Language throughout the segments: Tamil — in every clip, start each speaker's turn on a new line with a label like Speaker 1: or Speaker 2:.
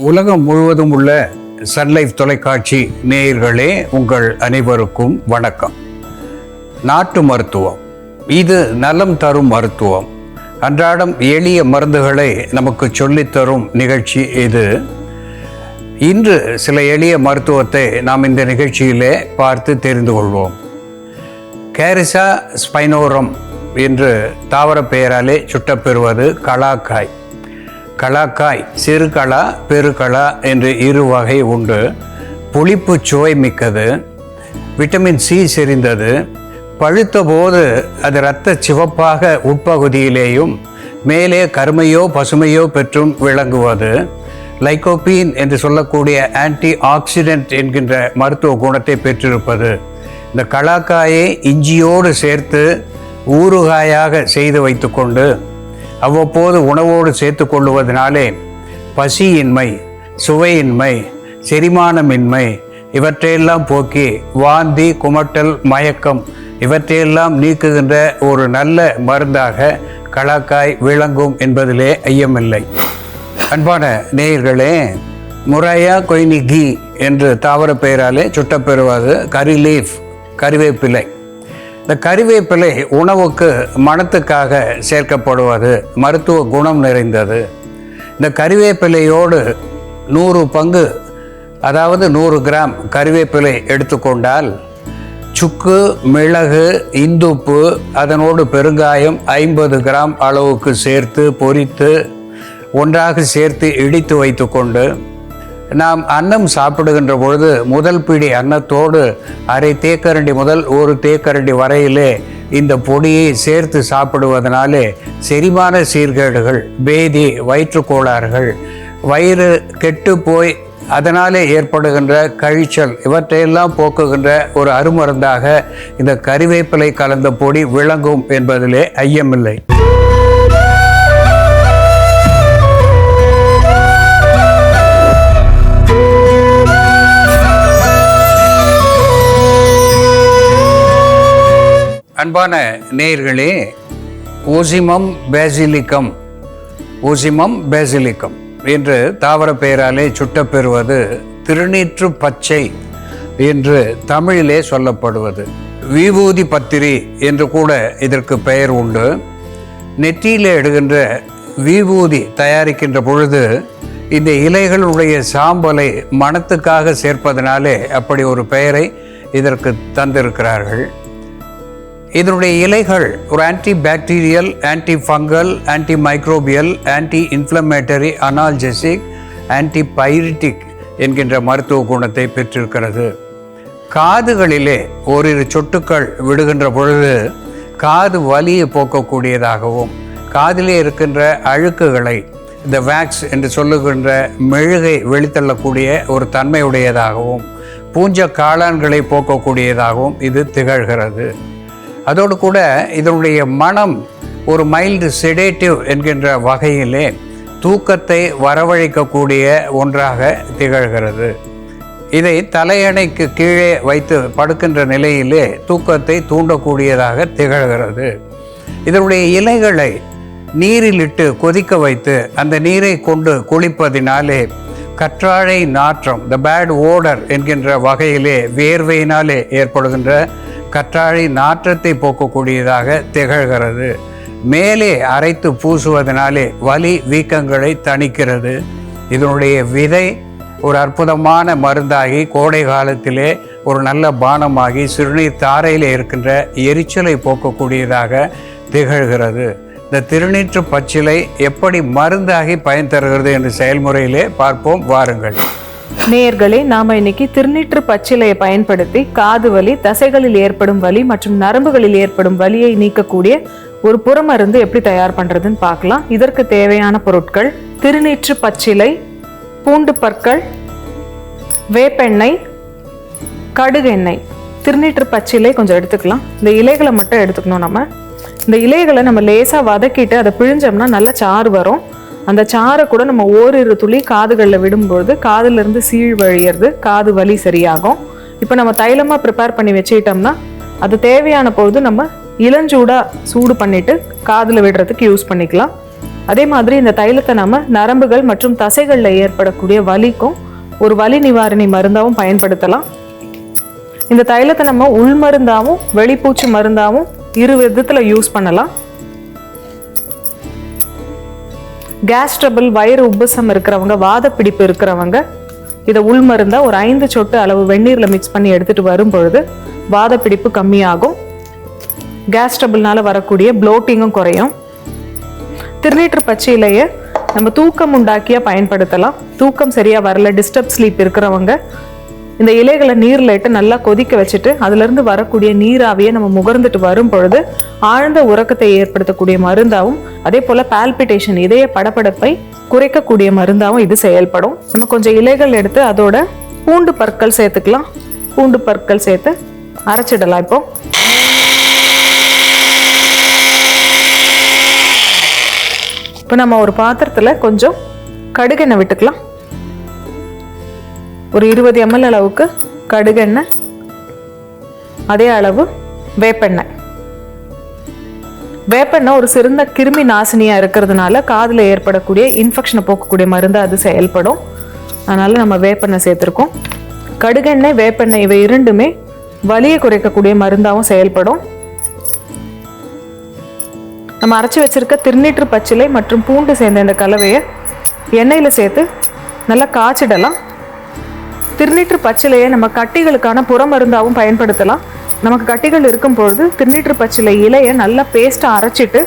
Speaker 1: உலகம் முழுவதும் உள்ள சன்லைஃப் தொலைக்காட்சி நேயர்களே உங்கள் அனைவருக்கும் வணக்கம். நாட்டு மருத்துவம். இது நலம் தரும் மருத்துவம். அன்றாடம் எளிய மருந்துகளை நமக்கு சொல்லித்தரும் நிகழ்ச்சி இது. இன்று சில எளிய மருத்துவத்தை நாம் இந்த நிகழ்ச்சியிலே பார்த்து தெரிந்து கொள்வோம். கேரிசா ஸ்பைனோரம் என்று தாவர பெயராலே சுட்டப்பெறுவது கலாக்காய். கலாக்காய் சிறுகளா பெருகளா என்று இரு வகை உண்டு. புளிப்பு சுவை மிக்கது. விட்டமின் சி செறிந்தது. பழுத்த போது அது இரத்த சிவப்பாக உட்பகுதியிலேயும் மேலே கருமையோ பசுமையோ பெற்றும் விளங்குவது. லைகோபீன் என்று சொல்லக்கூடிய ஆன்டி ஆக்சிடென்ட் என்கின்ற மருத்துவ குணத்தை பெற்றிருப்பது. இந்த கலாக்காயை இஞ்சியோடு சேர்த்து ஊறுகாயாக செய்து வைத்துக்கொண்டு அவ்வப்போது உணவோடு சேர்த்து கொள்ளுவதனாலே பசியின்மை சுவையின்மை செரிமானமின்மை இவற்றையெல்லாம் போக்கி வாந்தி குமட்டல் மயக்கம் இவற்றையெல்லாம் நீக்குகின்ற ஒரு நல்ல மருந்தாக கலாக்காய் விளங்கும் என்பதிலே ஐயமில்லை. அன்பான நேயர்களே முறையா கொய்னி கீ என்று தாவர பெயராலே சுட்டப்பெறுவது கரி லீஃப் கறிவேப்பிலை இந்த கறிவேப்பிலை உணவுக்கு மணத்துக்காக சேர்க்கப்படுவது மருத்துவ குணம் நிறைந்தது. இந்த கறிவேப்பிலையோடு நூறு பங்கு அதாவது நூறு கிராம் கறிவேப்பிலை எடுத்துக்கொண்டால் சுக்கு மிளகு இந்துப்பு அதனோடு பெருங்காயம் ஐம்பது கிராம் அளவுக்கு சேர்த்து பொரித்து ஒன்றாக சேர்த்து இடித்து வைத்துக்கொண்டு நாம் அன்னம் சாப்பிடுகின்ற பொழுது முதல் பிடி அன்னத்தோடு அரை தேக்கரண்டி முதல் ஒரு தேக்கரண்டி வரையிலே இந்த பொடியை சேர்த்து சாப்பிடுவதனாலே செரிமான சீர்கேடுகள் பேதி வயிற்றுக்கோளாறுகள் வயிறு கெட்டு போய் அதனாலே ஏற்படுகின்ற கழிச்சல் இவற்றையெல்லாம் போக்குகின்ற ஒரு அருமருந்தாக இந்த கறிவேப்பிலை கலந்த பொடி விளங்கும் என்பதிலே ஐயமில்லை. அன்பான நேயர்களே ஓசிமம் பேசிலிக்கம் ஓசிமம் பேசிலிக்கம் என்று தாவர பெயராலே சுட்டப்பெறுவது திருநீற்று பச்சை என்று தமிழிலே சொல்லப்படுவது. விபூதி பத்திரி என்று கூட இதற்கு பெயர் உண்டு. நெற்றியிலே எடுகின்ற விபூதி தயாரிக்கின்ற பொழுது இந்த இலைகளுடைய சாம்பலை மணத்துக்காக சேர்ப்பதனாலே அப்படி ஒரு பெயரை இதற்கு தந்திருக்கிறார்கள். இதனுடைய இலைகள் ஒரு anti bacterial anti fungal anti microbial anti inflammatory analgesic anti pyretic என்கின்ற மருத்துவ குணத்தை பெற்றிருக்கிறது. காதுகளிலே ஓரிரு சொட்டுக்கள் விடுகின்ற பொழுது காது வலியை போக்கக்கூடியதாகவும் காதிலே இருக்கின்ற அழுக்குகளை இந்த வேக்ஸ் என்று சொல்லுகின்ற மெழுகை வெளித்தள்ளக்கூடிய ஒரு தன்மையுடையதாகவும் பூஞ்ச காளான்களை போக்கக்கூடியதாகவும் இது திகழ்கிறது. அதோடு கூட இதனுடைய மனம் ஒரு மைல்டு செடேட்டிவ் என்கின்ற வகையிலே தூக்கத்தை வரவழைக்கக்கூடிய ஒன்றாக திகழ்கிறது. இதை தலையணைக்கு கீழே வைத்து படுக்கின்ற நிலையிலே தூக்கத்தை தூண்டக்கூடியதாக திகழ்கிறது. இதனுடைய இலைகளை நீரிலிட்டு கொதிக்க வைத்து அந்த நீரை கொண்டு குளிப்பதினாலே கற்றாழை நாற்றம் த பேட் ஓடர் என்கின்ற வகையிலே வேர்வையினாலே ஏற்படுகின்ற கற்றாழை நாற்றத்தை போக்கக்கூடியதாக திகழ்கிறது. மேலே அரைத்து பூசுவதனாலே வலி வீக்கங்களை தணிக்கிறது. இதனுடைய விதை ஒரு அற்புதமான மருந்தாகி கோடை காலத்திலே ஒரு நல்ல பானமாகி சிறுநீர் தாரையில் இருக்கின்ற எரிச்சலை போக்கக்கூடியதாக திகழ்கிறது. இந்த திருநீற்று பச்சிலை எப்படி மருந்தாகி பயன் தருகிறது என்ற செயல்முறையிலே பார்ப்போம் வாருங்கள்.
Speaker 2: நேயர்களே நாம இன்னைக்கு திருநீற்று பச்சிலையை பயன்படுத்தி காது வலி தசைகளில் ஏற்படும் வலி மற்றும் நரம்புகளில் ஏற்படும் வலியை நீக்கக்கூடிய ஒரு புறமருந்து எப்படி தயார் பண்றதுன்னு பார்க்கலாம். இதற்கு தேவையான பொருட்கள் திருநீற்று பச்சிலை பூண்டு பற்கள் வேப்பெண்ணெய் கடுகு எண்ணெய். திருநீற்று பச்சிலை கொஞ்சம் எடுத்துக்கலாம். இந்த இலைகளை மட்டும் எடுத்துக்கணும் நம்ம. இந்த இலைகளை நம்ம லேசாக வதக்கிட்டு அதை பிழிஞ்சோம்னா நல்ல சாறு வரும். அந்த சாறை கூட நம்ம ஓரிரு துளி காதுகளில் விடும்போது காதுலேருந்து சீழ் வழியிறது காது வலி சரியாகும். இப்போ நம்ம தைலமாக ப்ரிப்பேர் பண்ணி வச்சுக்கிட்டோம்னா அது தேவையான பொழுது நம்ம இளஞ்சூடாக சூடு பண்ணிவிட்டு காதில் விடுறதுக்கு யூஸ் பண்ணிக்கலாம். அதே மாதிரி இந்த தைலத்தை நம்ம நரம்புகள் மற்றும் தசைகளில் ஏற்படக்கூடிய வலிக்கும் ஒரு வலி நிவாரணி மருந்தாகவும் பயன்படுத்தலாம். இந்த தைலத்தை நம்ம உள் மருந்தாகவும் வெளிப்பூச்சி மருந்தாகவும் இரு விதத்தில் யூஸ் பண்ணலாம். கேஸ் ட்ரபிள் வயிறு உப்புசம் இருக்கிறவங்க வாத பிடிப்பு இருக்கிறவங்க இதை உள்மருந்தா ஒரு ஐந்து சொட்டு அளவு வெந்நீரில் மிக்ஸ் பண்ணி எடுத்துட்டு வரும் பொழுது வாத பிடிப்பு கம்மியாகும். கேஸ் ட்ரபிள்னால வரக்கூடிய ப்ளோட்டிங்கும் குறையும். திருநீற்று பச்சை இலையை நம்ம தூக்கம் உண்டாக்கியா பயன்படுத்தலாம். தூக்கம் சரியா வரல டிஸ்டர்ப் ஸ்லீப் இருக்கிறவங்க இந்த இலைகளை நீரில் இட்டு நல்லா கொதிக்க வச்சுட்டு அதுலேருந்து வரக்கூடிய நீராவியை நம்ம முகர்ந்துட்டு வரும் பொழுது ஆழ்ந்த உறக்கத்தை ஏற்படுத்தக்கூடிய மருந்தாகவும் அதே போல் பால்பிட்டேஷன் இதய படபடப்பை குறைக்கக்கூடிய மருந்தாகவும் இது செயல்படும். நம்ம கொஞ்சம் இலைகள் எடுத்து அதோட பூண்டு பற்கள் சேர்த்துக்கலாம். பூண்டு பற்கள் சேர்த்து அரைச்சிடலாம் இப்போ. இப்போ நம்ம ஒரு பாத்திரத்தில் கொஞ்சம் கடுகெண்ணெய் விட்டுக்கலாம். ஒரு இருபது எம்எல் அளவுக்கு கடுகெண்ணெய் அதே அளவு வேப்பெண்ணெய். வேப்பெண்ணெய் ஒரு சிறந்த கிருமி நாசினியாக இருக்கிறதுனால காதில் ஏற்படக்கூடிய இன்ஃபெக்ஷனை போக்கக்கூடிய மருந்து அது செயல்படும். அதனால் நம்ம வேப்பெண்ணெய் சேர்த்துருக்கோம். கடுகெண்ணெய் வேப்பெண்ணெய் இவை இரண்டுமே வலியை குறைக்கக்கூடிய மருந்தாகவும் செயல்படும். நம்ம அரைச்சி வச்சிருக்க திருநீற்று பச்சிலை மற்றும் பூண்டு சேர்ந்த இந்த கலவையை எண்ணெயில் சேர்த்து நல்லா காய்ச்சிடலாம். திருநீற்று பச்சிலையை நம்ம கட்டிகளுக்கான புறமருந்தாகவும் பயன்படுத்தலாம். நமக்கு கட்டிகள் இருக்கும் பொழுது திருநீற்று பச்சிலை இலையை நல்லா பேஸ்ட்டாக அரைச்சிட்டு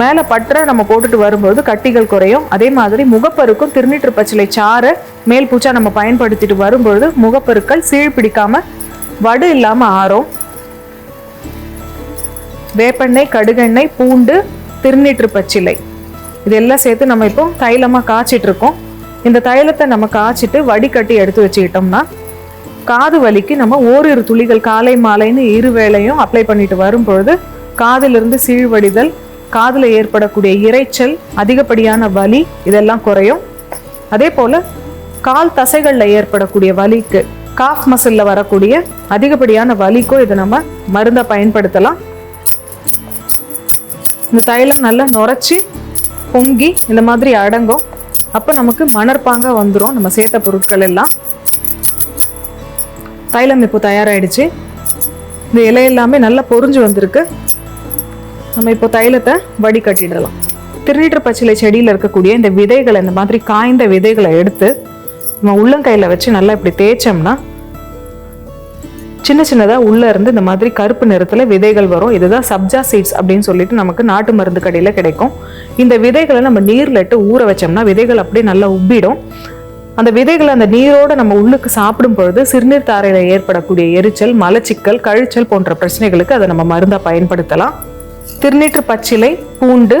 Speaker 2: மேலே பற்ற நம்ம போட்டுட்டு வரும்போது கட்டிகள் குறையும். அதே மாதிரி முகப்பருக்கும் திருநீற்று பச்சிலை சாறு மேல் பூச்சா நம்ம பயன்படுத்திட்டு வரும்பொழுது முகப்பருக்கள் சீழ் பிடிக்காமல் வடு இல்லாமல் ஆறும். வேப்பெண்ணெய் கடுகெண்ணெய் பூண்டு திருநீற்று பச்சிலை. இதெல்லாம் சேர்த்து நம்ம இப்போ தைலமாக காய்ச்சிட்டு இருக்கோம். இந்த தைலத்தை நம்ம காய்ச்சிட்டு வடிகட்டி எடுத்து வச்சுக்கிட்டோம்னா காது வலிக்கு நம்ம ஓரிரு துளிகள் காலை மாலைன்னு இரு வேளையும் அப்ளை பண்ணிட்டு வரும் பொழுது காதிலிருந்து சீழ்வடிதல் காதில் ஏற்படக்கூடிய இரைச்சல் அதிகப்படியான வலி இதெல்லாம் குறையும். அதே போல் கால் தசைகளில் ஏற்படக்கூடிய வலிக்கு காஃப் மசிலில் வரக்கூடிய அதிகப்படியான வலிக்கும் இதை நம்ம மருந்தை பயன்படுத்தலாம். இந்த தைலம் நல்லா நுரைச்சி பொங்கி இந்த மாதிரி அடங்கும். அப்போ நமக்கு மணற்பாங்க வந்துடும் நம்ம சேர்த்த பொருட்கள் எல்லாம். தைலம் இப்போ தயாராகிடுச்சு இந்த இலை எல்லாமே நல்லா பொரிஞ்சு வந்திருக்கு. நம்ம இப்போ தைலத்தை வடிகட்டிடலாம். திருநீற்று பச்சிலை செடியில் இருக்கக்கூடிய இந்த விதைகளை இந்த மாதிரி காய்ந்த விதைகளை எடுத்து நம்ம உள்ளங்கையில் வச்சு நல்லா இப்படி தேய்ச்சோம்னா சின்ன சின்னதாக உள்ளே இருந்து இந்த மாதிரி கருப்பு நிறத்தில் விதைகள் வரும். இதுதான் சப்ஜா சீட்ஸ் அப்படின்னு சொல்லிட்டு நமக்கு நாட்டு மருந்து கடையில் கிடைக்கும். இந்த விதைகளை நம்ம நீரில் இட்டு ஊற வச்சோம்னா விதைகள் அப்படியே நல்லா உப்பிடும். அந்த விதைகளை அந்த நீரோடு நம்ம உள்ளுக்கு சாப்பிடும் பொழுது சிறுநீர் தாரையில் ஏற்படக்கூடிய எரிச்சல் மலச்சிக்கல் கழிச்சல் போன்ற பிரச்சனைகளுக்கு அதை நம்ம மருந்தாக பயன்படுத்தலாம். திருநீற்று பச்சிலை பூண்டு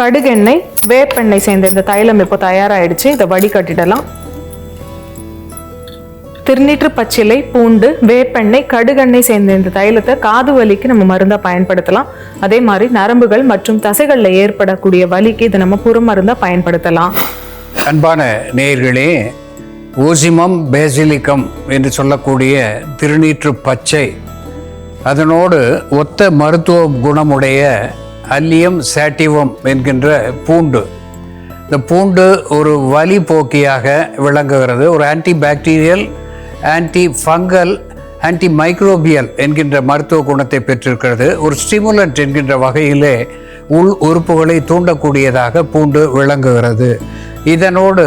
Speaker 2: கடுகெண்ணெய் வேப்பெண்ணெய் சேர்ந்த இந்த தைலம் இப்போ தயாராகிடுச்சு இதை வடிகட்டிடலாம். திருநீற்று பச்சிலை பூண்டு வேப்பெண்ணெய் கடுகெண்ணெய் சேர்ந்த இந்த தைலத்தை காது வலிக்கு நம்ம மருந்தாக பயன்படுத்தலாம். அதே மாதிரி நரம்புகள் மற்றும் தசைகளில் ஏற்படக்கூடிய வலிக்கு இதை நம்ம புற மருந்தாக பயன்படுத்தலாம்.
Speaker 1: அன்பான நேயர்களே ஊசிமம் பேசிலிக்கம் என்று சொல்லக்கூடிய திருநீற்று பச்சை அதனோடு ஒத்த மருத்துவ குணமுடைய அல்லியம் சாட்டிவம் என்கின்ற பூண்டு. இந்த பூண்டு ஒரு வலி போக்கியாக விளங்குகிறது ஒரு anti bacterial anti fungal anti microbial என்கின்ற மருத்துவ குணத்தை பெற்றிருக்கிறது. ஒரு ஸ்டிமுலண்ட் என்கின்ற வகையிலே உள் உறுப்புகளை தூண்டக்கூடியதாக பூண்டு விளங்குகிறது. இதனோடு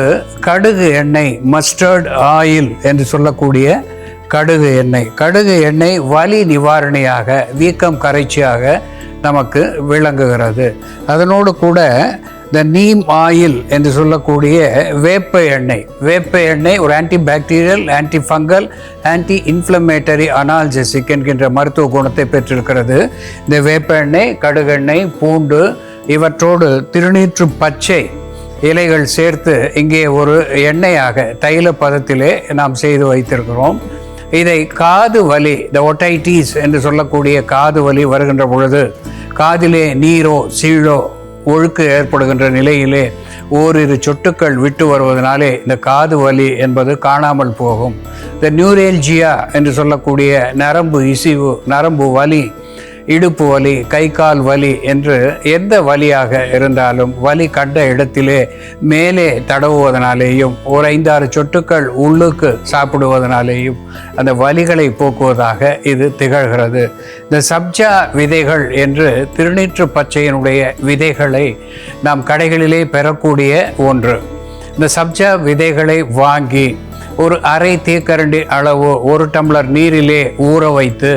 Speaker 1: கடுகு எண்ணெய் மஸ்டர்ட் ஆயில் என்று சொல்லக்கூடிய கடுகு எண்ணெய். கடுகு எண்ணெய் வலி நிவாரணியாக வீக்கம் கரைச்சியாக நமக்கு விளங்குகிறது. அதனோடு கூட இந்த நீம் ஆயில் என்று சொல்லக்கூடிய வேப்ப எண்ணெய். வேப்ப எண்ணெய் ஒரு anti bacterial anti fungal anti inflammatory analgesic என்கின்ற மருத்துவ குணத்தை பெற்றிருக்கிறது. இந்த வேப்ப எண்ணெய் கடுகெண்ணெய் பூண்டு இவற்றோடு திருநீற்று பச்சை இலைகள் சேர்த்து இங்கே ஒரு எண்ணெயாக தைல பதத்திலே நாம் செய்து வைத்திருக்கிறோம். இதை காது வலி இந்த ஒட்டைட்டீஸ் என்று சொல்லக்கூடிய காது வலி வருகின்ற பொழுது காதிலே நீரோ சீழோ ஒழுக்கு ஏற்படுகின்ற நிலையிலே ஓரிரு சொட்டுக்கள் விட்டு வருவதனாலே இந்த காது வலி என்பது காணாமல் போகும். இந்த நியூரேல்ஜியா என்று சொல்லக்கூடிய நரம்பு இசிவு நரம்பு வலி இடுப்பு வலி கை கால் வலி என்று எந்த வலியாக இருந்தாலும் வலி கண்ட இடத்திலே மேலே தடவுவதனாலேயும் ஒரு ஐந்தாறு சொட்டுக்கள் உள்ளுக்கு சாப்பிடுவதனாலேயும் அந்த வலிகளை போக்குவதாக இது திகழ்கிறது. இந்த சப்ஜா விதைகள் என்று திருநீற்று பச்சையினுடைய விதைகளை நாம் கடைகளிலே பெறக்கூடிய ஒன்று. இந்த சப்ஜா விதைகளை வாங்கி ஒரு அரை தேக்கரண்டி அளவு ஒரு டம்ளர் நீரிலே ஊற வைத்து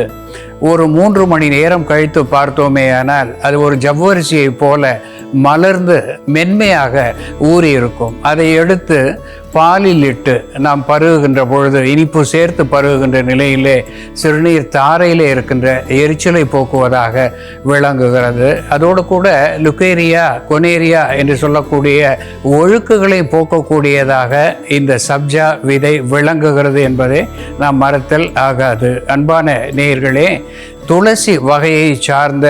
Speaker 1: ஒரு மூன்று மணி நேரம் கழித்து பார்த்தோமே ஆனால் அது ஒரு ஜவ்வரிசியை போல மலர்ந்து மென்மையாக ஊறி இருக்கும் அதை எடுத்து பாலில் இட்டு நாம் பருகுகின்ற பொழுது இனிப்பு சேர்த்து பருகுகின்ற நிலையிலே சிறுநீர் தாரையிலே இருக்கின்ற எரிச்சலை போக்குவதாக விளங்குகிறது. அதோடு கூட லுக்கேரியா கொனேரியா என்று சொல்லக்கூடிய ஒழுக்குகளை போக்கக்கூடியதாக இந்த சப்ஜா விதை விளங்குகிறது என்பதை நாம் மறத்தல் ஆகாது. அன்பான நேயர்களே துளசி வகையை சார்ந்த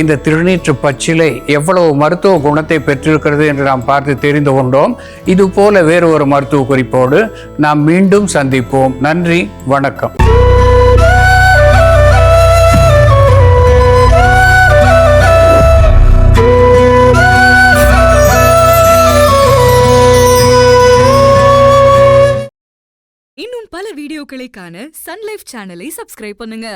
Speaker 1: இந்த திருநீற்று பச்சிலை எவ்வளவு மருத்துவ குணத்தை பெற்றிருக்கிறது என்று நாம் பார்த்து தெரிந்து கொண்டோம். இது போல வேறு ஒரு மருத்துவ குறிப்போடு நாம் மீண்டும் சந்திப்போம். நன்றி வணக்கம்.
Speaker 3: இன்னும் பல வீடியோக்களை காண சன்லைஃப் சேனலை சப்ஸ்கிரைப் பண்ணுங்க.